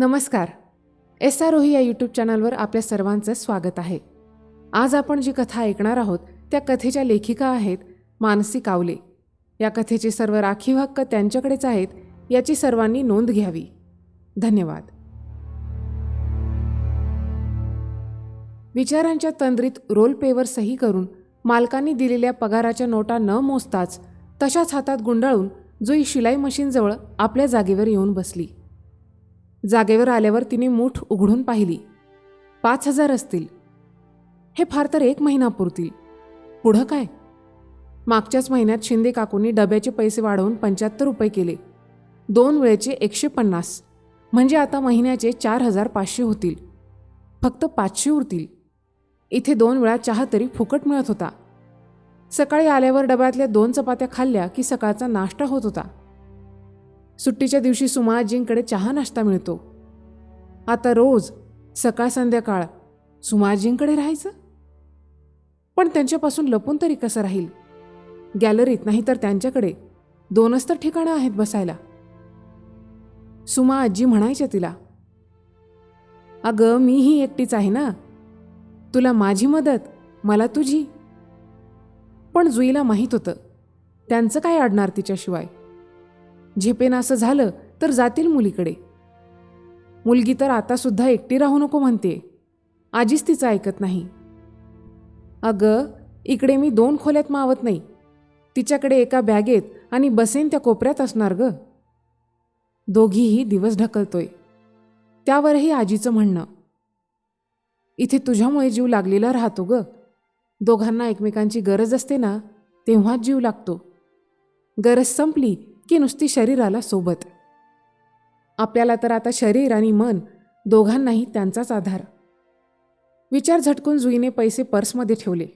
नमस्कार. S R ओही या यूट्यूब चॅनलवर आपल्या सर्वांचं स्वागत आहे. आज आपण जी कथा ऐकणार आहोत त्या कथेच्या लेखिका आहेत मानसी कावले. या कथेचे सर्व राखीव हक्क त्यांच्याकडेच आहेत याची सर्वांनी नोंद घ्यावी. धन्यवाद. विचारांच्या तंद्रीत रोल पेवर सही करून मालकांनी दिलेल्या पगाराच्या नोटा न मोजताच तशाच हातात गुंडाळून जुई शिलाई मशीनजवळ आपल्या जागेवर येऊन बसली. जागेवर आल्यावर तिने मूठ उघडून पाहिली. पाच हजार असतील. हे फार तर एक महिना पुरतील. पुढं काय? मागच्याच महिन्यात शिंदे काकूंनी डब्याचे पैसे वाढवून पंच्याहत्तर रुपये केले. दोन वेळेचे एकशे पन्नास. म्हणजे आता महिन्याचे चार हजार पाचशे होतील. फक्त पाचशे उरतील. इथे दोन वेळा चहा तरी फुकट मिळत होता. सकाळी आल्यावर डब्यातल्या दोन चपात्या खाल्ल्या की सकाळचा नाश्ता होत होता. सुट्टीच्या दिवशी सुमाजींकडे चहा नाश्ता मिळतो. आता रोज सकाळ संध्याकाळ सुमाजींकडे राहायचं? पण त्यांच्यापासून लपून तरी कसं राहील? गॅलरीत नाही तर त्यांच्याकडे दोनच तर ठिकाणं आहेत बसायला. सुमा आजी म्हणायच्या तिला अगं मीही एकटीच आहे ना? तुला माझी मदत मला तुझी. पण जुईला माहीत होतं त्यांचं काय अडणार तिच्याशिवाय? झेपेन असं झालं तर जातील मुलीकडे. मुलगी तर आता सुद्धा एकटी राहू नको म्हणते. आजीच तिचं ऐकत नाही. अगं इकडे मी दोन खोल्यात मावत नाही. तिच्याकडे एका बॅगेत आणि बसेन त्या कोपऱ्यात असणार ग. दोघीही दिवस ढकलतोय. त्यावरही आजीचं म्हणणं. इथे तुझ्यामुळे जीव लागलेला राहतो ग. दोघांना एकमेकांची गरज असते ना तेव्हाच जीव लागतो. गरज संपली की नुसती शरीराला सोबत. आपल्याला तर आता शरीर आणि मन दोघांनाही त्यांचाच आधार. विचार झटकून जुईने पैसे पर्समध्ये ठेवले.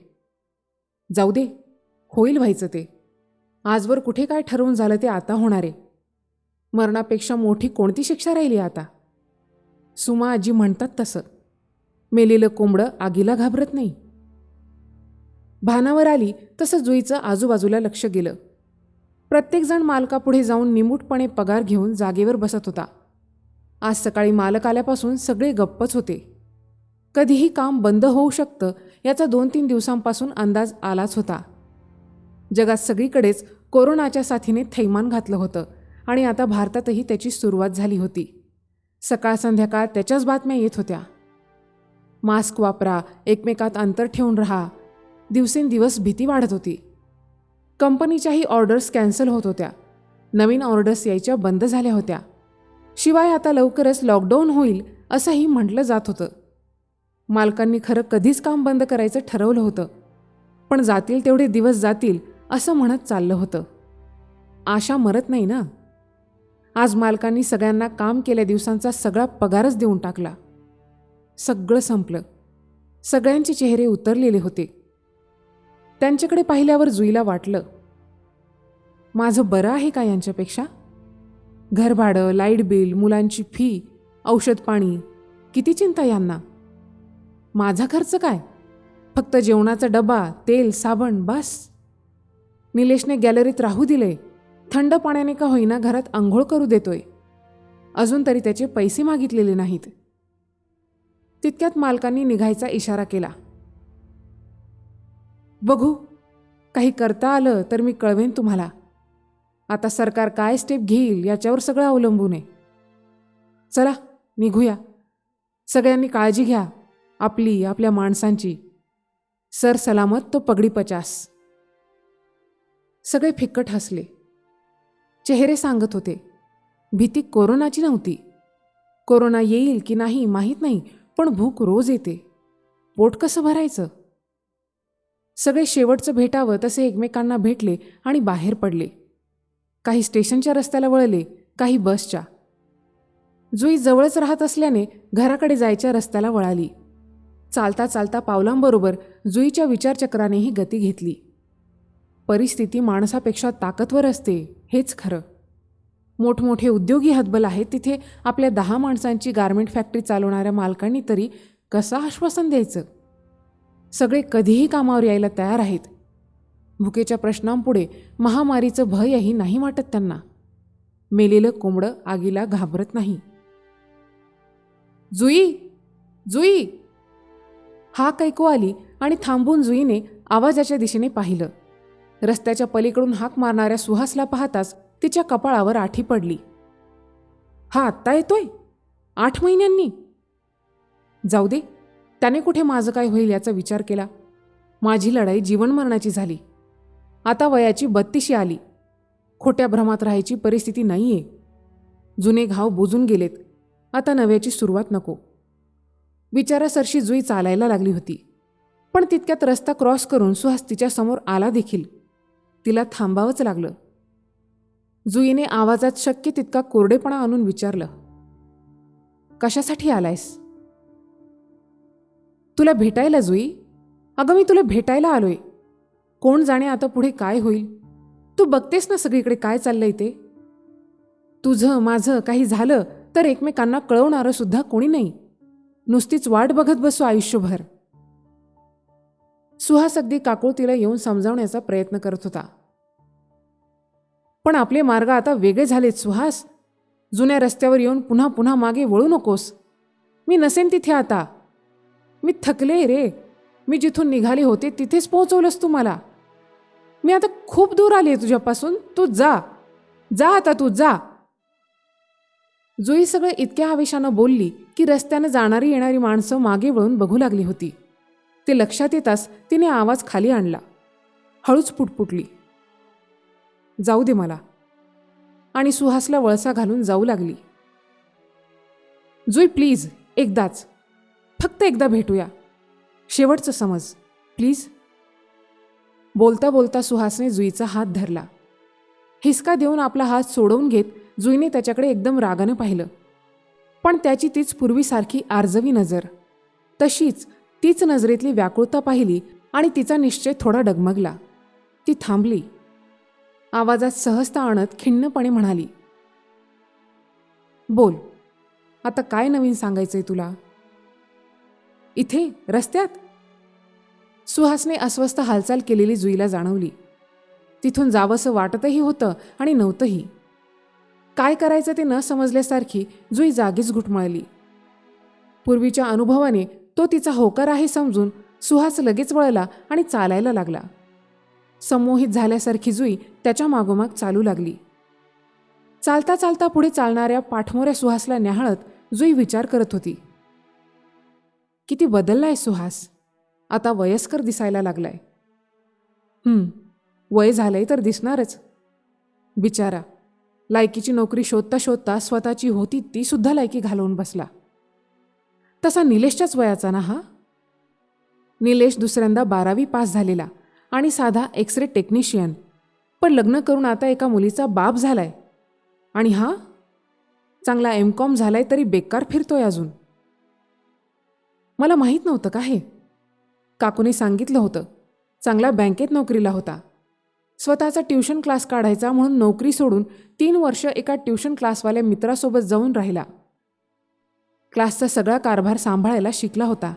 जाऊ दे होईल व्हायचं ते. आजवर कुठे काय ठरवून झालं ते आता होणार. आहे मरणापेक्षा मोठी कोणती शिक्षा राहिली आता? सुमा आजी म्हणतात तसं. मेलेलं कोंबडं आगीला घाबरत नाही. भानावर आली तसं जुईचं आजूबाजूला लक्ष गेलं. प्रत्येकजण मालकापुढे जाऊन निमूटपणे पगार घेऊन जागेवर बसत होता. आज सकाळी मालक आल्यापासून सगळे गप्पच होते. कधीही काम बंद होऊ शकतं याचा दोन तीन दिवसांपासून अंदाज आलाच होता. जगात सगळीकडेच कोरोनाच्या साथीने थैमान घातलं होतं आणि आता भारतातही त्याची सुरुवात झाली होती. सकाळ संध्याकाळ त्याच्याच बातम्या येत होत्या. मास्क वापरा एकमेकात अंतर ठेवून राहा. दिवसेंदिवस भीती वाढत होती. कंपनीच्याही ऑर्डर्स कॅन्सल होत होत्या. नवीन ऑर्डर्स यायच्या बंद झाल्या होत्या. शिवाय आता लवकरच लॉकडाऊन होईल असंही म्हटलं जात होतं. मालकांनी खरं कधीच काम बंद करायचं ठरवलं होतं. पण जातील तेवढे दिवस जातील असं म्हणत चाललं होतं. आशा मरत नाही ना? आज मालकांनी सगळ्यांना काम केल्या दिवसांचा सगळा पगारच देऊन टाकला. सगळं संपलं. सगळ्यांचे चेहरे उतरलेले होते. त्यांच्याकडे पाहिल्यावर जुईला वाटलं माझं बरं आहे का यांच्यापेक्षा? घरभाडं लाइट बिल मुलांची फी औषध पाणी किती चिंता यांना? माझा खर्च काय? फक्त जेवणाचा डबा तेल साबण बस. निलेशने गॅलरीत राहू दिले. थंड पाण्याने का होईना घरात आंघोळ करू देतोय. अजून तरी त्याचे पैसे मागितलेले नाहीत. तितक्यात मालकांनी निघायचा इशारा केला. बघू काही करता आलं तर मी कळवेन तुम्हाला. आता सरकार काय स्टेप घेईल याच्यावर सगळं अवलंबून आहे. चला निघूया. सगळ्यांनी काळजी घ्या आपली आपल्या माणसांची. सर सलामत तो पगडी पचास. सगळे फिक्कट हसले. चेहरे सांगत होते भीती कोरोनाची नव्हती. कोरोना येईल की नाही माहीत नाही पण भूक रोज येते. पोट कसं भरायचं? सगळे शेवटचं भेटावं तसे एकमेकांना भेटले आणि बाहेर पडले. काही स्टेशनच्या रस्त्याला वळले काही बसच्या. जुई जवळच राहत असल्याने घराकडे जायच्या रस्त्याला वळाली. चालता चालता पावलांबरोबर जुईच्या विचारचक्रानेही गती घेतली. परिस्थिती माणसापेक्षा ताकदवर असते हेच खरं. मोठमोठे उद्योगी हतबल आहेत तिथे आपल्या दहा माणसांची गारमेंट फॅक्टरी चालवणाऱ्या मालकांनी तरी कसं आश्वासन द्यायचं? सगळे कधीही कामावर यायला तयार आहेत. भुकेच्या प्रश्नांपुढे महामारीचं भयही नाही वाटत त्यांना. मेलेलं कोंबडं आगीला घाबरत नाही. जुई! जुई! हाक कैको आली आणि थांबून जुईने आवाजाच्या दिशेने पाहिलं. रस्त्याच्या पलीकडून हाक मारणाऱ्या सुहासला पाहताच तिच्या कपाळावर आठी पडली. हा आत्ता येतोय? आठ महिन्यांनी. जाऊ दे. त्याने कुठे माझं काय होईल याचा विचार केला? माझी लढाई जीवनमरणाची झाली. आता वयाची बत्तीशी आली. खोट्या भ्रमात राहायची परिस्थिती नाही आहे जुने घाव बुजून गेलेत. आता नव्याची सुरुवात नको. विचारासरशी जुई चालायला लागली होती. पण तितक्यात रस्ता क्रॉस करून सुहास तिच्यासमोर आला देखील. तिला थांबावंच लागलं. जुईने आवाजात शक्य तितका कोरडेपणा आणून विचारलं. कशासाठी आलायस? तुला भेटायला जुई? अगं मी तुला भेटायला आलोय. कोण जाणे आता पुढे काय होईल? तू बघतेस ना सगळीकडे काय चाललंय ते? तुझं माझं काही झालं तर एकमेकांना कळवणारं सुद्धा कोणी नाही. नुसतीच वाट बघत बसू आयुष्यभर. सुहास अगदी काकुळतीला येऊन समजावण्याचा प्रयत्न करत होता. पण आपले मार्ग आता वेगळे झालेत सुहास. जुन्या रस्त्यावर येऊन पुन्हा पुन्हा मागे वळू नकोस. मी नसेन तिथे आता. मी थकले रे. मी जिथून निघाले होते तिथेच पोहोचवलंस तू मला. मी आता खूप दूर आली आहे तुझ्यापासून. तू जा. जा आता तू जा. जुई सगळं इतक्या आवेशानं बोलली की रस्त्यानं जाणारी येणारी माणसं मागे वळून बघू लागली होती. ते लक्षात येताच तिने आवाज खाली आणला. हळूच पुटपुटली. जाऊ दे मला. आणि सुहासला वळसा घालून जाऊ लागली. जुई प्लीज एकदाच. फक्त एकदा भेटूया. शेवटचं समज. प्लीज. बोलता बोलता सुहासने जुईचा हात धरला. हिसका देऊन आपला हात सोडवून घेत जुईने त्याच्याकडे एकदम रागानं पाहिलं. पण त्याची तीच पूर्वीसारखी आर्जवी नजर. तशीच तीच नजरेतली व्याकुळता पाहिली आणि तिचा निश्चय थोडा डगमगला. ती थांबली. आवाजात सहजता आणत खिन्नपणे म्हणाली बोल. आता काय नवीन सांगायचंय तुला? इथे रस्त्यात? सुहासने अस्वस्थ हालचाल केलेली जुईला जाणवली. तिथून जावंसं वाटतही होतं आणि नव्हतंही. काय करायचं ते न समजल्यासारखी जुई जागीच घुटमळली. पूर्वीच्या अनुभवाने तो तिचा होकार आहे समजून सुहास लगेच वळला आणि चालायला लागला. संमोहित झाल्यासारखी जुई त्याच्या मागोमाग चालू लागली. चालता चालता पुढे चालणाऱ्या पाठमोऱ्या सुहासला न्याहाळत जुई विचार करत होती. किती बदललाय सुहास. आता वयस्कर दिसायला लागलाय. वय झालंय तर दिसणारच. बिचारा लायकीची नोकरी शोधता शोधता स्वतःची होती ती सुद्धा लायकी घालवून बसला. तसा निलेशच्याच वयाचा ना हा? निलेश दुसऱ्यांदा बारावी पास झालेला आणि साधा एक्सरे टेक्निशियन पण लग्न करून आता एका मुलीचा बाप झालाय. आणि हा? चांगला एम कॉम झालाय तरी बेकार फिरतोय अजून. मला माहीत नव्हतं का हे? काकूने सांगितलं होतं. चांगला बँकेत नोकरीला होता. स्वतःचा ट्युशन क्लास काढायचा म्हणून नोकरी सोडून तीन वर्ष एका ट्युशन क्लासवाल्या मित्रासोबत जाऊन राहिला. क्लासचा सगळा कारभार सांभाळायला शिकला होता.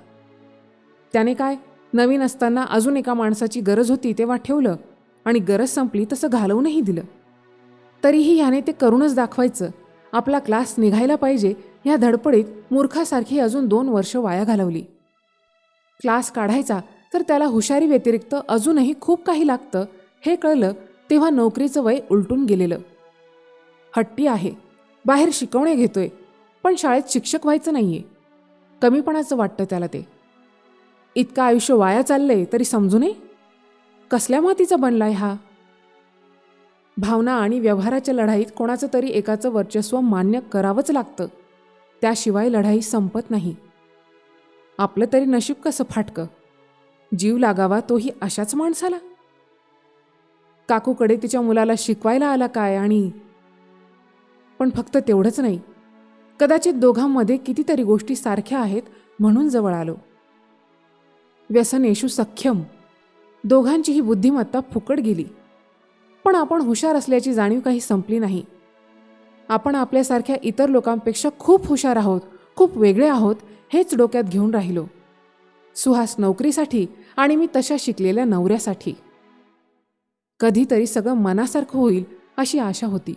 त्याने काय? नवीन असताना अजून एका माणसाची गरज होती तेव्हा ठेवलं आणि गरज संपली तसं घालवूनही दिलं. तरीही ह्याने ते करूनच दाखवायचं. आपला क्लास निघायला पाहिजे ह्या धडपडीत मूर्खासारखी अजून दोन वर्ष वाया घालवली. क्लास काढायचा तर त्याला हुशारी व्यतिरिक्त अजूनही खूप काही लागतं हे कळलं तेव्हा नोकरीचं वय उलटून गेलेलं. हट्टी आहे बाहेर शिकवणे घेतोय पण शाळेत शिक्षक व्हायचं नाहीये. कमीपणाचं वाटतं त्याला ते. इतकं आयुष्य वाया चाललंय तरी समजू नये? कसल्या मातीचा बनलाय हा? भावना आणि व्यवहाराच्या लढाईत कोणाचं तरी एकाचं वर्चस्व मान्य करावंच लागतं. त्याशिवाय लढाई संपत नाही. आपलं तरी नशीब कसं फाटकं? जीव लागावा तोही अशाच माणसाला? काकूकडे तिच्या मुलाला शिकवायला आला काय आणि पण फक्त तेवढंच नाही. कदाचित दोघांमध्ये कितीतरी गोष्टी सारख्या आहेत म्हणून जवळ आलो. व्यसन येशू सख्यम. दोघांची ही बुद्धिमत्ता फुकट गेली. पण आपण हुशार असल्याची जाणीव काही संपली नाही. आपण आपल्यासारख्या इतर लोकांपेक्षा खूप हुशार आहोत खूप वेगळे आहोत हेच डोक्यात घेऊन राहिलो. सुहास नोकरीसाठी आणि मी तशा शिकलेल्या नवऱ्यासाठी. कधीतरी सगळं मनासारखं होईल अशी आशा होती.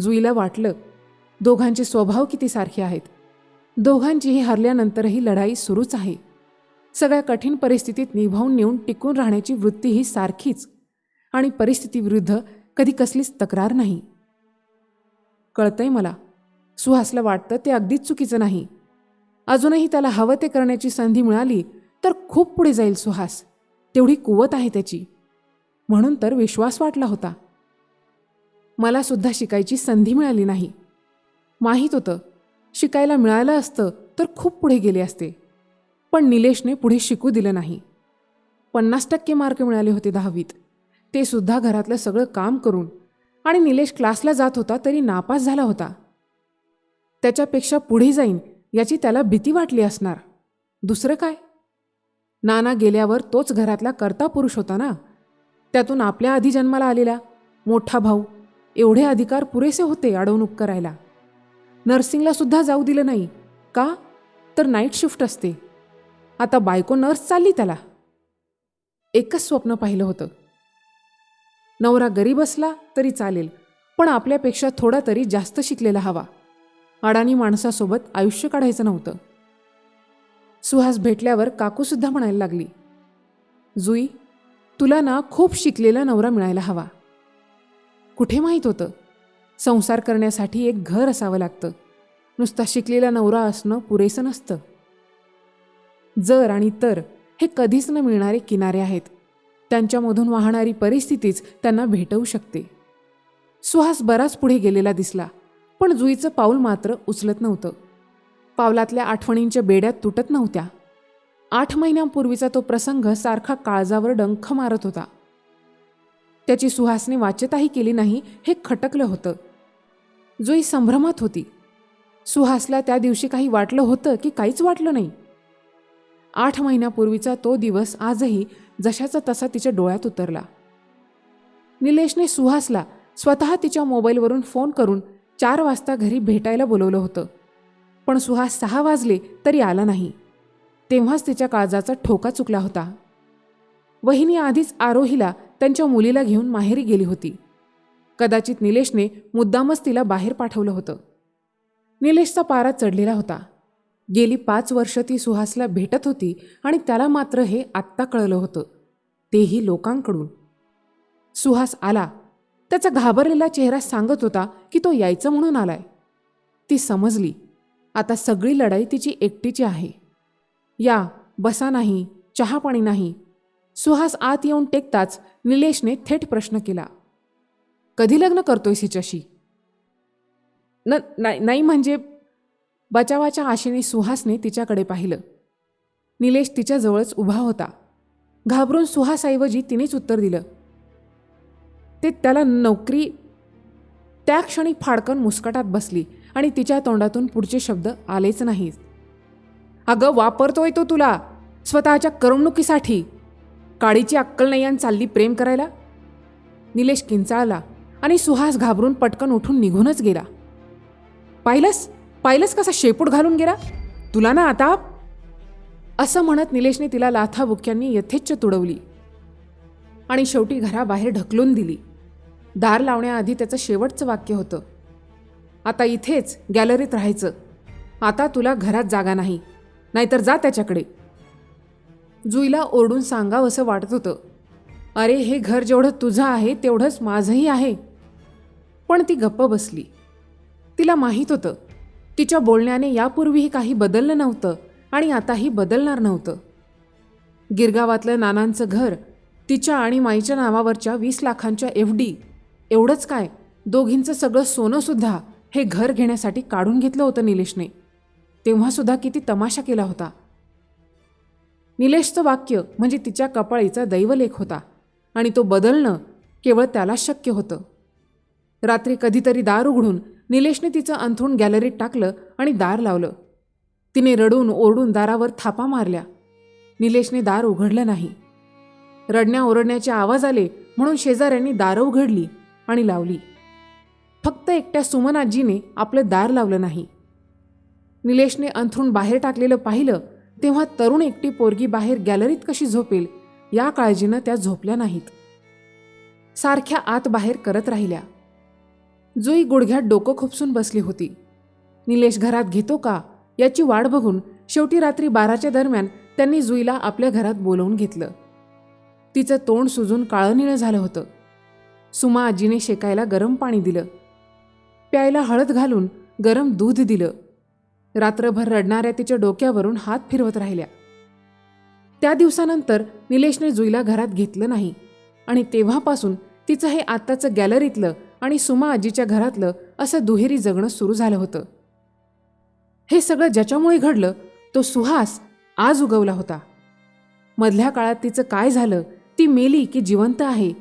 जुईला वाटलं दोघांचे स्वभाव किती सारखे आहेत. दोघांचीही हरल्यानंतरही लढाई सुरूच आहे. सगळ्या कठीण परिस्थितीत निभावून नेऊन टिकून राहण्याची वृत्ती ही सारखीच आणि परिस्थितीविरुद्ध कधी कसलीच तक्रार नाही. कळतंय मला. सुहासला वाटतं ते अगदीच चुकीचं नाही. अजूनही त्याला हवं ते करण्याची संधी मिळाली तर खूप पुढे जाईल सुहास. तेवढी कुवत आहे त्याची. म्हणून तर विश्वास वाटला होता. मला सुद्धा शिकायची संधी मिळाली नाही. माहीत होतं शिकायला मिळालं असतं तर खूप पुढे गेले असते. पण निलेशने पुढे शिकू दिलं नाही. पन्नास टक्के मार्क मिळाले होते दहावीत. ते सुद्धा घरातलं सगळं काम करून आणि निलेश क्लासला जात होता तरी नापास झाला होता. त्याच्यापेक्षा पुढे जाईन याची त्याला भीती वाटली असणार. दुसरं काय? नाना गेल्यावर तोच घरातला कर्ता पुरुष होता ना? त्यातून आपल्या आधी जन्माला आलेला मोठा भाऊ एवढे अधिकार पुरेसे होते अडवणूक करायला. नर्सिंगला सुद्धा जाऊ दिलं नाही. का? तर नाईट शिफ्ट असते. आता बायको नर्स चालली त्याला. एकच स्वप्न पाहिलं होतं. नवरा गरीब असला तरी चालेल पण आपल्यापेक्षा थोडा तरी जास्त शिकलेला हवा. अडाणी माणसासोबत आयुष्य काढायचं नव्हतं. सुहास भेटल्यावर काकूसुद्धा म्हणायला लागली जुई तुला ना खूप शिकलेला नवरा मिळायला हवा. कुठे माहीत होतं? संसार करण्यासाठी एक घर असावं लागतं. नुसता शिकलेला नवरा असणं पुरेसं नसतं. जर आणि तर हे कधीच न मिळणारे किनारे आहेत. त्यांच्यामधून वाहणारी परिस्थितीच त्यांना भेटवू शकते. सुहास बराच पुढे गेलेला दिसला पण जुईचं पाऊल मात्र उचलत नव्हतं. पावलातल्या आठवणींच्या बेड्यात तुटत नव्हत्या. आठ महिन्यांपूर्वीचा तो प्रसंग सारखा काळजावर डंख मारत होता. त्याची सुहासने वाच्यताही केली नाही हे खटकलं होतं. जुई संभ्रमात होती. सुहासला त्या दिवशी काही वाटलं होतं की काहीच वाटलं नाही. आठ महिन्यापूर्वीचा तो दिवस आजही जशाचा तसा तिच्या डोळ्यात उतरला. निलेशने सुहासला स्वतः तिच्या मोबाईलवरून फोन करून चार वाजता घरी भेटायला बोलवलं होतं. पण सुहास सहा वाजले तरी आला नाही. तेव्हाच तिच्या काळजाचा ठोका चुकला होता. वहिनी आधीच आरोहीला त्यांच्या मुलीला घेऊन माहेरी गेली होती. कदाचित निलेशने मुद्दामच तिला बाहेर पाठवलं होतं. निलेशचा पारा चढलेला होता. गेली पाच वर्ष ती सुहासला भेटत होती आणि त्याला मात्र हे आत्ता कळलं होतं. तेही लोकांकडून. सुहास आला. त्याचा घाबरलेला चेहरा सांगत होता की तो यायचं म्हणून आलाय. ती समजली. आता सगळी लढाई तिची एकटीची आहे. या बसा नाही चहा पाणी नाही. सुहास आत येऊन टेकताच निलेशने थेट प्रश्न केला. कधी लग्न करतोयस हिच्याशी? न नाही नाही म्हणजे बचावाच्या आशेने सुहासने तिच्याकडे पाहिलं. निलेश तिच्याजवळच उभा होता. घाबरून सुहासऐवजी तिनेच उत्तर दिलं. ते त्याला नोकरी त्या क्षणी फाडकन मुस्कटात बसली आणि तिच्या तोंडातून पुढचे शब्द आलेच नाहीत. अगं वापरतोय तो तुला. स्वतःच्या करमणुकीसाठी. काळीची अक्कल नाही आणि चालली प्रेम करायला. निलेश किंचाळला आणि सुहास घाबरून पटकन उठून निघूनच गेला. पाहिलंस? पाहिलंस कसा शेपूट घालून गेला? तुला ना आता असं म्हणत निलेशने तिला लाथाबुक्यांनी यथेच्छ तुडवली आणि शेवटी घराबाहेर ढकलून दिली. दार लावण्याआधी त्याचं शेवटचं वाक्य होतं. आता इथेच गॅलरीत राहायचं. आता तुला घरात जागा नाही. नाहीतर जा त्याच्याकडे. जुईला ओरडून सांगावंसं वाटत होतं. अरे हे घर जेवढं तुझं आहे तेवढंच माझंही आहे. पण ती गप्प बसली. तिला माहीत होतं तिच्या बोलण्याने यापूर्वीही काही बदललं नव्हतं आणि आताही बदलणार नव्हतं. गिरगावातलं नानांचं घर तिच्या आणि माईच्या नावावरच्या वीस लाखांच्या एफ डी एवढंच काय? दोघींचं सगळं सोनंसुद्धा हे घर घेण्यासाठी काढून घेतलं होतं निलेशने. तेव्हासुद्धा किती तमाशा केला होता. निलेशचं वाक्य म्हणजे तिच्या कपाळीचा दैवलेख होता आणि तो बदलणं केवळ त्याला शक्य होतं. रात्री कधीतरी दार उघडून निलेशने तिचं अंथरूण गॅलरीत टाकलं आणि दार लावलं. तिने रडून ओरडून दारावर थापा मारल्या. निलेशने दार उघडलं नाही. रडण्या ओरडण्याचे आवाज आले म्हणून शेजाऱ्यांनी दारं उघडली आणि लावली. फक्त एकट्या सुमन आजीने आपलं दार लावलं नाही. निलेशने अंथरूण बाहेर टाकलेलं पाहिलं तेव्हा तरुण एकटी पोरगी बाहेर गॅलरीत कशी झोपेल या काळजीनं त्या झोपल्या नाहीत. सारख्या आत बाहेर करत राहिल्या. जुई गुडघ्यात डोकं खुपसून बसली होती. निलेश घरात घेतो का? याची वाट बघून शेवटी रात्री बाराच्या दरम्यान त्यांनी जुईला आपल्या घरात बोलवून घेतलं. तिचं तोंड सुजून काळनिळं झालं होतं. सुमा आजीने शेकायला गरम पाणी दिलं. प्यायला हळद घालून गरम दूध दिलं. रात्रभर रडणाऱ्या तिच्या डोक्यावरून हात फिरवत राहिल्या. त्या दिवसानंतर निलेशने जुईला घरात घेतलं नाही आणि तेव्हापासून तिचं हे आत्ताचं गॅलरीतलं आणि सुमा आजीच्या घरातलं असं दुहेरी जगणं सुरू झालं होतं. हे सगळं ज्याच्यामुळे घडलं तो सुहास आज उगवला होता. मधल्या काळात तिचं काय झालं ती मेली की जिवंत आहे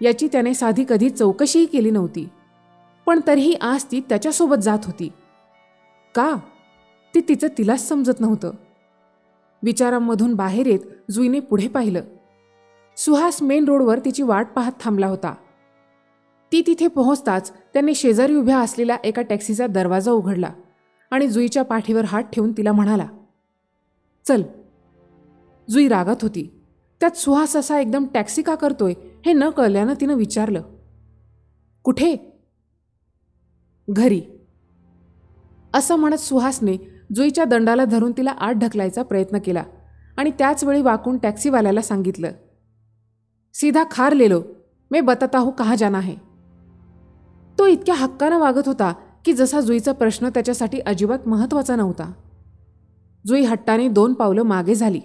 याची त्याने साधी कधी चौकशीही केली नव्हती. पण तरीही आज ती त्याच्यासोबत जात होती. का? ते तिचं तिलाच समजत नव्हतं. विचारांमधून बाहेर येत जुईने पुढे पाहिलं. सुहास मेन रोडवर तिची वाट पाहत थांबला होता. ती तिथे पोहोचताच त्यांनी शेजारी उभ्या असलेल्या एका टॅक्सीचा दरवाजा उघडला आणि जुईच्या पाठीवर हात ठेवून तिला म्हणाला चल. जुई रागात होती. त्यात सुहास असा एकदम टॅक्सी का करतोय हे न कळल्यानं तिनं विचारलं कुठे? घरी. असं म्हणत सुहासने जुईच्या दंडाला धरून तिला आत ढकलायचा प्रयत्न केला आणि त्याचवेळी वाकून टॅक्सीवाल्याला सांगितलं सीधा खार लेलो मैं बताता हूँ कहाँ जाना है. तो इतक्या हक्कानं वागत होता की जसा जुईचा प्रश्न त्याच्यासाठी अजिबात महत्त्वाचा नव्हता. जुई हट्टाने दोन पावलं मागे झाली.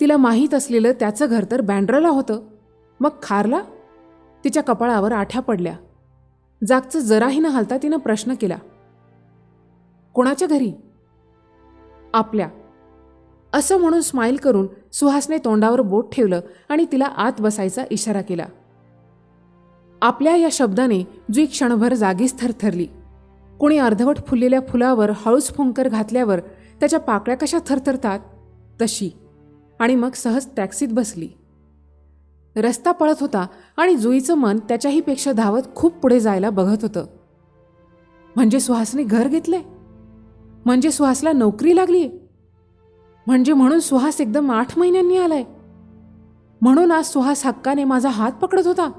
तिला माहीत असलेलं त्याचं घर तर बँड्रला होतं. मग खारला? तिच्या कपाळावर आठ्या पडल्या. जागचं जराही न हलता तिनं प्रश्न केला. कोणाच्या घरी? आपल्या. असं म्हणून स्माईल करून सुहासने तोंडावर बोट ठेवलं आणि तिला आत बसायचा इशारा केला. आपल्या या शब्दाने जुई क्षणभर जागीच थरथरली. कोणी अर्धवट फुललेल्या फुलावर हळूच फुंकर घातल्यावर त्याच्या पाकळ्या कशा थरथरतात? तशी. आणि मग सहज टॅक्सीत बसली. रस्ता पळत होता आणि जुईचं मन त्याच्याहीपेक्षा धावत खूप पुढे जायला बघत होतं. म्हणजे सुहासने घर घेतलंय? म्हणजे सुहासला नोकरी लागली म्हणजे म्हणून सुहास एकदम आठ महिन्यांनी आलाय? म्हणून आज सुहास हक्काने माझा हात पकडत होता?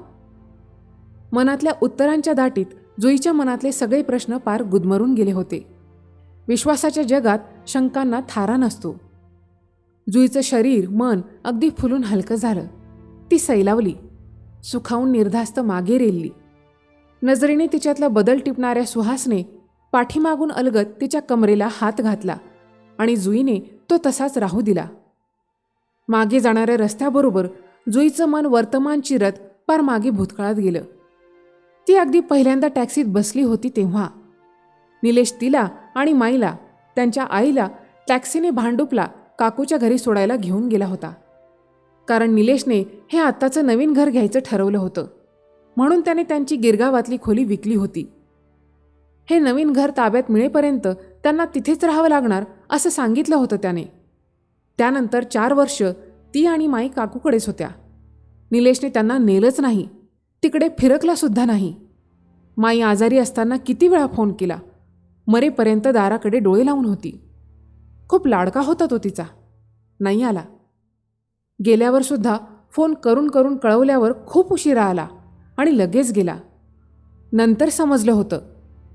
मनातल्या उत्तरांच्या दाटीत जुईच्या मनातले सगळे प्रश्न पार गुदमरून गेले होते. विश्वासाच्या जगात शंकांना थारा नसतो. जुईचं शरीर मन अगदी फुलून हलकं झालं. ती सैलावली. सुखावून निर्धास्त मागे रेलली. नजरेने तिच्यातला बदल टिपणाऱ्या सुहासने पाठीमागून अलगत तिच्या कमरेला हात घातला आणि जुईने तो तसाच राहू दिला. मागे जाणाऱ्या रस्त्याबरोबर जुईचं मन वर्तमान चिरत पार मागे भूतकाळात गेलं. ती अगदी पहिल्यांदा टॅक्सीत बसली होती तेव्हा. निलेश तिला आणि माईला त्यांच्या आईला टॅक्सीने भांडुपला काकूच्या घरी सोडायला घेऊन गेला होता. कारण निलेशने हे आत्ताचं नवीन घर घ्यायचं ठरवलं होतं. म्हणून त्याने त्यांची गिरगावातली खोली विकली होती. हे नवीन घर ताब्यात मिळेपर्यंत त्यांना तिथेच राहावं लागणार असं सांगितलं होतं त्याने. त्यानंतर चार वर्ष ती आणि माई काकूकडेच होत्या. निलेशने त्यांना नेलंच नाही. तिकडे फिरकलासुद्धा नाही. माई आजारी असताना किती वेळा फोन केला. मरेपर्यंत दाराकडे डोळे लावून होती. खूप लाडका होता तो तिचा. नाही आला. गेल्यावरसुद्धा फोन करून करून कळवल्यावर खूप उशिरा आला आणि लगेच गेला. नंतर समजलं होतं.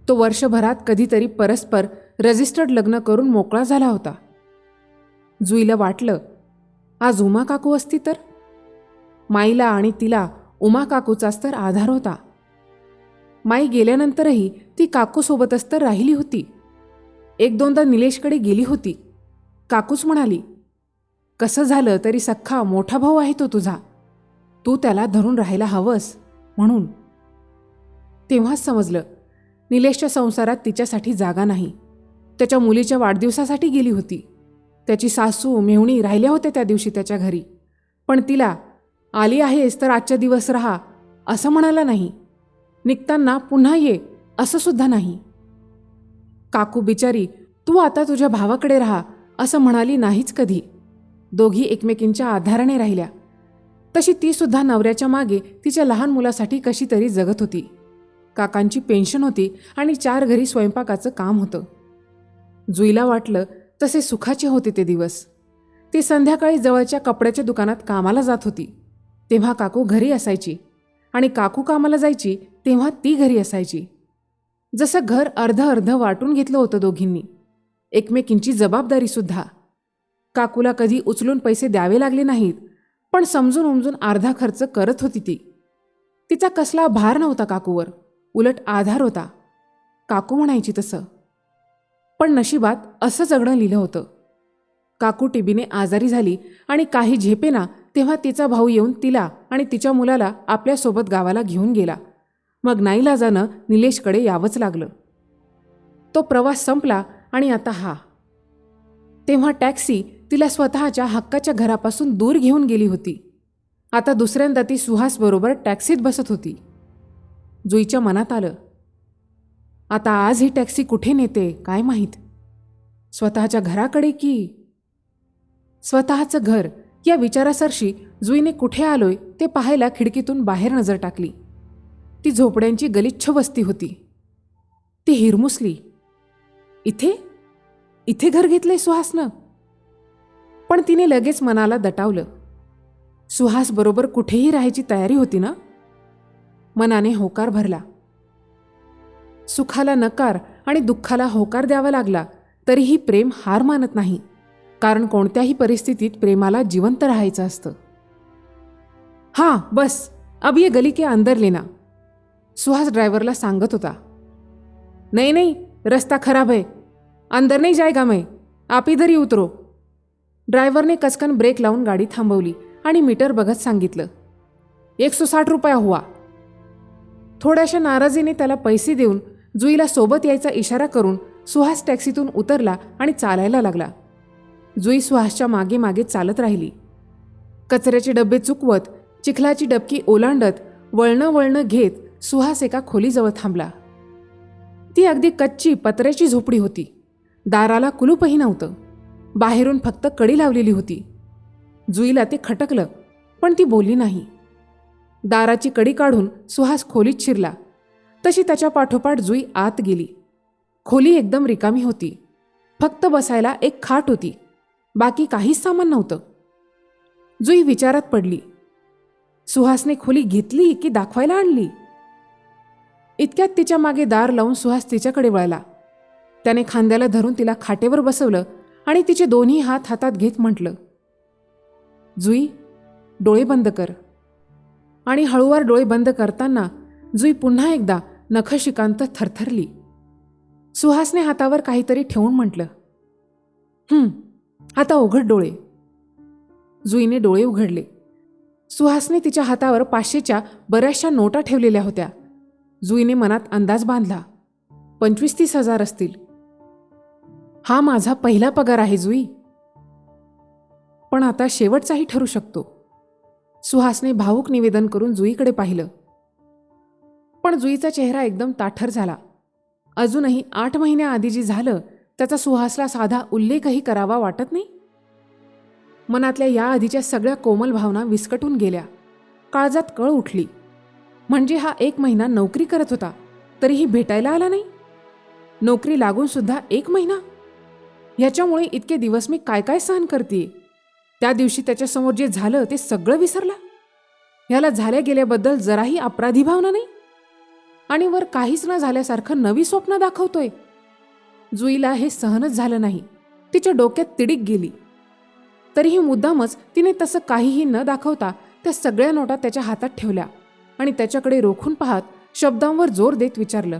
तो वर्षभरात कधीतरी परस्पर रजिस्टर्ड लग्न करून मोकळा झाला होता. जुईला वाटलं आज उमा काकू असती तर? माईला आणि तिला उमा काकूचाच तर आधार होता. माई गेल्यानंतरही ती काकूसोबतच तर राहिली होती. एक दोनदा निलेशकडे गेली होती. काकूच म्हणाली कसं झालं तरी सख्खा मोठा भाऊ आहे तो तुझा. तू त्याला धरून राहायला हवंस. म्हणून. तेव्हाच समजलं निलेशच्या संसारात तिच्यासाठी जागा नाही. त्याच्या मुलीच्या वाढदिवसासाठी गेली होती. त्याची सासू मेहुणी राहिल्या होत्या त्या दिवशी त्याच्या घरी. पण तिला आली आहेस तर आजच्या दिवस राहा असं म्हणाला नाही. निघताना पुन्हा ये असं सुद्धा नाही. काकू बिचारी तू आता तुझ्या भावाकडे राहा असं म्हणाली नाहीच कधी. दोघी एकमेकींच्या आधाराने राहिल्या. तशी ती सुद्धा नवऱ्याच्या मागे तिच्या लहान मुलासाठी कशी तरी जगत होती. काकांची पेन्शन होती आणि चार घरी स्वयंपाकाचं काम होतं. जुईला वाटलं तसे सुखाचे होते ते दिवस. ती संध्याकाळी जवळच्या कपड्याच्या दुकानात कामाला जात होती. तेव्हा काकू घरी असायची. आणि काकू कामाला जायची तेव्हा ती घरी असायची. जसं घर अर्ध अर्ध वाटून घेतलं होतं दोघींनी. एकमेकींची जबाबदारीसुद्धा काकूला कधी उचलून पैसे द्यावे लागले नाहीत पण समजून उमजून अर्धा खर्च करत होती ती. तिचा कसला भार नव्हता काकूवर. उलट आधार होता. काकू म्हणायची तसं. पण नशिबात असं जगणं लिहिलं होतं. काकू टीबीने आजारी झाली आणि काही झेपेना तेव्हा तिचा भाऊ येऊन तिला आणि तिच्या मुलाला आपल्यासोबत गावाला घेऊन गेला. मग नाईलाजानं निलेशकडे यावंच लागलं. तो प्रवास संपला आणि आता हा. तेव्हा टॅक्सी तिला स्वतःच्या हक्काच्या घरापासून दूर घेऊन गेली होती. आता दुसऱ्यांदा ती सुहासबरोबर टॅक्सीत बसत होती. जुईच्या मनात आलं. आता आज ही टॅक्सी कुठे नेते काय माहीत? स्वतःच्या घराकडे की? स्वतःचं घर या विचारासरशी जुईने कुठे आलोय ते पाहायला खिडकीतून बाहेर नजर टाकली. ती झोपड्यांची गलिच्छ वस्ती होती. ती हिरमुसली. इथे? इथे घर घेतलंय सुहासनं? पण तिने लगेच मनाला दटावलं. सुहास बरोबर कुठेही राहायची तयारी होती ना? मनाने होकार भरला. सुखाला नकार आणि दुःखाला होकार द्यावा लागला तरीही प्रेम हार मानत नाही. कारण कोणत्याही परिस्थितीत प्रेमाला जिवंत राहायचं असतं. हां बस. अब ये गली के अंदर लेना. सुहास ड्रायव्हरला सांगत होता. नाही नाही रस्ता खराब आहे. अंदर नाही जायगा मैं. आप इधर ही उतरो. ड्रायव्हरने कचकन ब्रेक लावून गाडी थांबवली आणि मीटर बघत सांगितलं. एक सो साठ रुपया हुआ. थोड्याशा नाराजीने त्याला पैसे देऊन जुईला सोबत यायचा इशारा करून सुहास टॅक्सीतून उतरला आणि चालायला लागला. जुई सुहासच्या मागे मागे चालत राहिली. कचऱ्याचे डबे चुकवत चिखलाची डबकी ओलांडत वळणं वळणं घेत सुहास एका खोलीजवळ थांबला. ती अगदी कच्ची पत्र्याची झोपडी होती. दाराला कुलूपही नव्हतं. बाहेरून फक्त कडी लावलेली होती. जुईला ते खटकलं पण ती बोलली नाही. दाराची कडी काढून सुहास खोलीत शिरला. तशी त्याच्या पाठोपाठ जुई आत गेली. खोली एकदम रिकामी होती. फक्त बसायला एक खाट होती. बाकी काहीच सामान नव्हतं. जुई विचारात पडली. सुहासने खोली घेतली की दाखवायला आणली? इतक्यात तिच्यामागे दार लावून सुहास तिच्याकडे वळला. त्याने खांद्याला धरून तिला खाटेवर बसवलं आणि तिचे दोन्ही हात हातात घेत म्हटलं जुई डोळे बंद कर. आणि हळूवार डोळे बंद करताना जुई पुन्हा एकदा नखशिकांत थरथरली. सुहासने हातावर काहीतरी ठेवून म्हटलं हं आता उघड डोळे. जुईने डोळे उघडले. सुहासने तिच्या हातावर पाचशेच्या बऱ्याचशा नोटा ठेवलेल्या होत्या. जुईने मनात अंदाज बांधला. पंचवीस तीस हजार असतील. हा माझा पहिला पगार आहे जुई. पण आता शेवटचाही ठरू शकतो. सुहासने भावूक निवेदन करून जुईकडे पाहिलं. पण जुईचा चेहरा एकदम ताठर झाला. अजूनही आठ महिन्याआधी जी झालं त्याचा सुहासला साधा उल्लेखही करावा वाटत नाही? मनातल्या या आधीच्या सगळ्या कोमल भावना विस्कटून गेल्या. काळजात कळ उठली. म्हणजे हा एक महिना नोकरी करत होता तरीही भेटायला आला नाही? नोकरी लागून सुद्धा एक महिना? ह्याच्यामुळे इतके दिवस मी काय काय सहन करते त्या दिवशी त्याच्यासमोर जे झालं ते सगळं विसरला? ह्याला झाल्या गेल्याबद्दल जराही अपराधी भावना नाही? आणि वर काहीच न झाल्यासारखं नवी स्वप्न दाखवतोय. जुईला हे सहनच झालं नाही. तिच्या डोक्यात तिडीक गेली. तरीही मुद्दामच तिने तसं काहीही न दाखवता त्या सगळ्या नोटा त्याच्या हातात ठेवल्या आणि त्याच्याकडे रोखून पाहत शब्दांवर जोर देत विचारलं.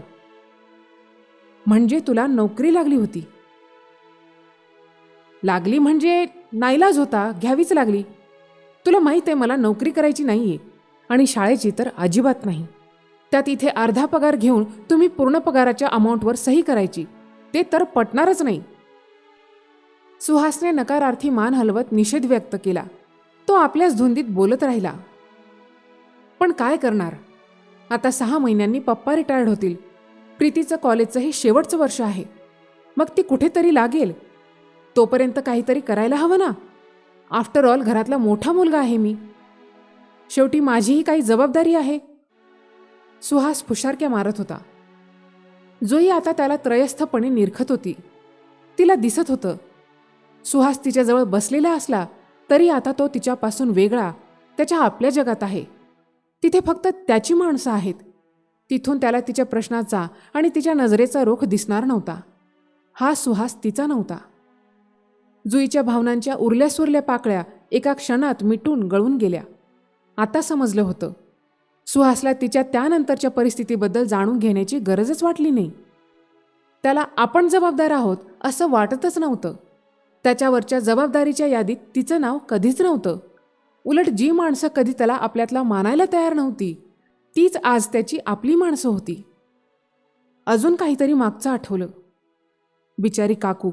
म्हणजे तुला नोकरी लागली होती? लागली म्हणजे नाईलाज होता घ्यावीच लागली. तुला माहीत आहे मला नोकरी करायची नाहीये आणि शाळेची तर अजिबात नाही. त्यात इथे अर्धा पगार घेऊन तुम्ही पूर्ण पगाराच्या अमाऊंटवर सही करायची. ते तर पटणारच नाही. सुहासने नकारार्थी मान हलवत निषेध व्यक्त केला. तो आपल्याच धुंदीत बोलत राहिला. पण काय करणार? आता सहा महिन्यांनी पप्पा रिटायर्ड होतील. प्रीतीचं कॉलेजचं हे शेवटचं वर्ष आहे. मग ती कुठेतरी लागेल. तोपर्यंत काहीतरी करायला हवं ना? आफ्टर ऑल घरातला मोठा मुलगा आहे मी. शेवटी माझीही काही जबाबदारी आहे. सुहास फुशारक्या मारत होता. जोई आता त्याला त्रयस्थपणे निरखत होती. तिला दिसत होतं. सुहास तिच्याजवळ बसलेला असला तरी आता तो तिच्यापासून वेगळा त्याच्या आपल्या जगात आहे. तिथे फक्त त्याची माणसं आहेत. तिथून त्याला तिच्या प्रश्नाचा आणि तिच्या नजरेचा रोख दिसणार नव्हता. हा सुहास तिचा नव्हता. जुईच्या भावनांच्या उरल्या सुरल्या पाकळ्या एका क्षणात मिटून गळून गेल्या. आता समजलं होतं. सुहासला तिच्या त्यानंतरच्या परिस्थितीबद्दल जाणून घेण्याची गरजच वाटली नाही. त्याला आपण जबाबदार आहोत असं वाटतच नव्हतं. त्याच्यावरच्या जबाबदारीच्या यादीत तिचं नाव कधीच नव्हतं. उलट जी माणसं कधी त्याला आपल्यातला मानायला तयार नव्हती तीच आज त्याची आपली माणसं होती. अजून काहीतरी मागचं आठवलं. बिचारी काकू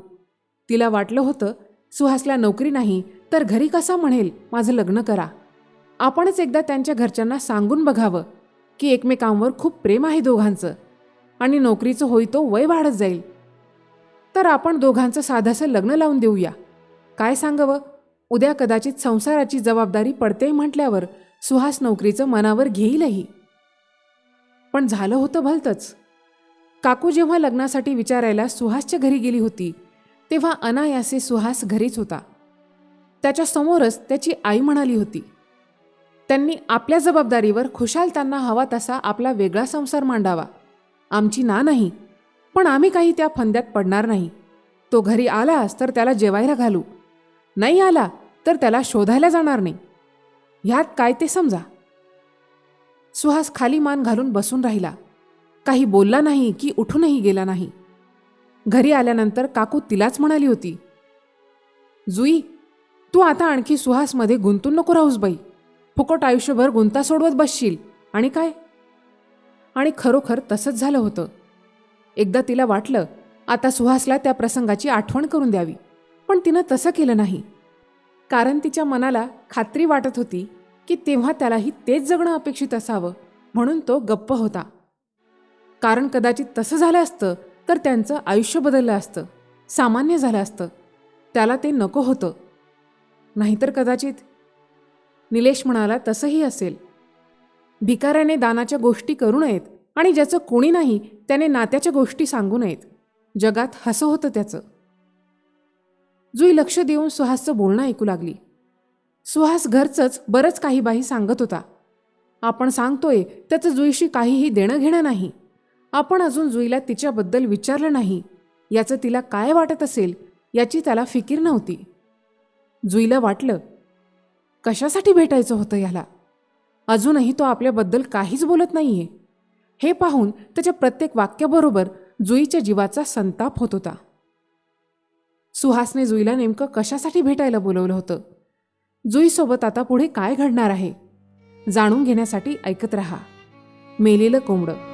तिला वाटलं होतं सुहासला नोकरी नाही तर घरी कसा म्हणेल? माझं लग्न करा. आपणच एकदा त्यांच्या घरच्यांना सांगून बघावं की एकमेकांवर खूप प्रेम आहे दोघांचं आणि नोकरीचं होई तो वय वाढत जाईल. तर आपण दोघांचं साधंसं लग्न लावून देऊया. काय सांगावं? उद्या कदाचित संसाराची जबाबदारी पडते म्हटल्यावर सुहास नोकरीचं मनावर घेईलही. पण झालं होतं भलतंच. काकू जेव्हा लग्नासाठी विचारायला सुहासच्या घरी गेली होती तेव्हा अनायासे सुहास घरीच होता. त्याच्यासमोरच त्याची आई म्हणाली होती त्यांनी आपल्या जबाबदारीवर खुशाल त्यांना हवा तसा आपला वेगळा संसार मांडावा. आमची ना नाही पण आम्ही काही त्या फंद्यात पडणार नाही. तो घरी आलास तर त्याला जेवायला घालू. नाही आला तर त्याला शोधायला जाणार नाही. ह्यात काय ते समजा. सुहास खाली मान घालून बसून राहिला. काही बोलला नाही की उठूनही गेला नाही. घरी आल्यानंतर काकू तिलाच म्हणाली होती जुई तू आता आणखी सुहासमध्ये गुंतून नको राहूस बाई. फुकट आयुष्यभर गुंता सोडवत बसशील. आणि काय? आणि खरोखर तसंच झालं होतं. एकदा तिला वाटलं आता सुहासला त्या प्रसंगाची आठवण करून द्यावी. पण तिनं तसं केलं नाही. कारण तिच्या मनाला खात्री वाटत होती की तेव्हा त्यालाही तेच जगणं अपेक्षित असावं म्हणून तो गप्प होता. कारण कदाचित तसं झालं असतं तर त्यांचं आयुष्य बदललं असतं सामान्य झालं असतं. त्याला ते नको होतं. नाहीतर कदाचित निलेश म्हणाला तसंही असेल. भिकाऱ्याने दानाच्या गोष्टी करू नयेत आणि ज्याचं कोणी नाही त्याने नात्याच्या गोष्टी सांगू नयेत. जगात हसं होतं त्याचं. जुई लक्ष देऊन सुहासचं बोलणं ऐकू लागली. सुहास घरचंच बरंच काही बाही सांगत होता. आपण सांगतोय त्याचं जुईशी काहीही देणं घेणं नाही. आपण अजून जुईला तिच्याबद्दल विचारलं नाही. याचं तिला काय वाटत असेल याची त्याला फिकीर नव्हती. जुईला वाटलं कशासाठी भेटायचं होतं याला? अजूनही तो आपल्याबद्दल काहीच बोलत नाहीये. हे पाहून त्याच्या प्रत्येक वाक्याबरोबर जुईच्या जीवाचा संताप होत होता. सुहासने जुईला नेमकं कशासाठी भेटायला बोलवलं होतं? जुईसोबत आता पुढे काय घडणार आहे? जाणून घेण्यासाठी ऐकत रहा. मेलेलं कोंबडं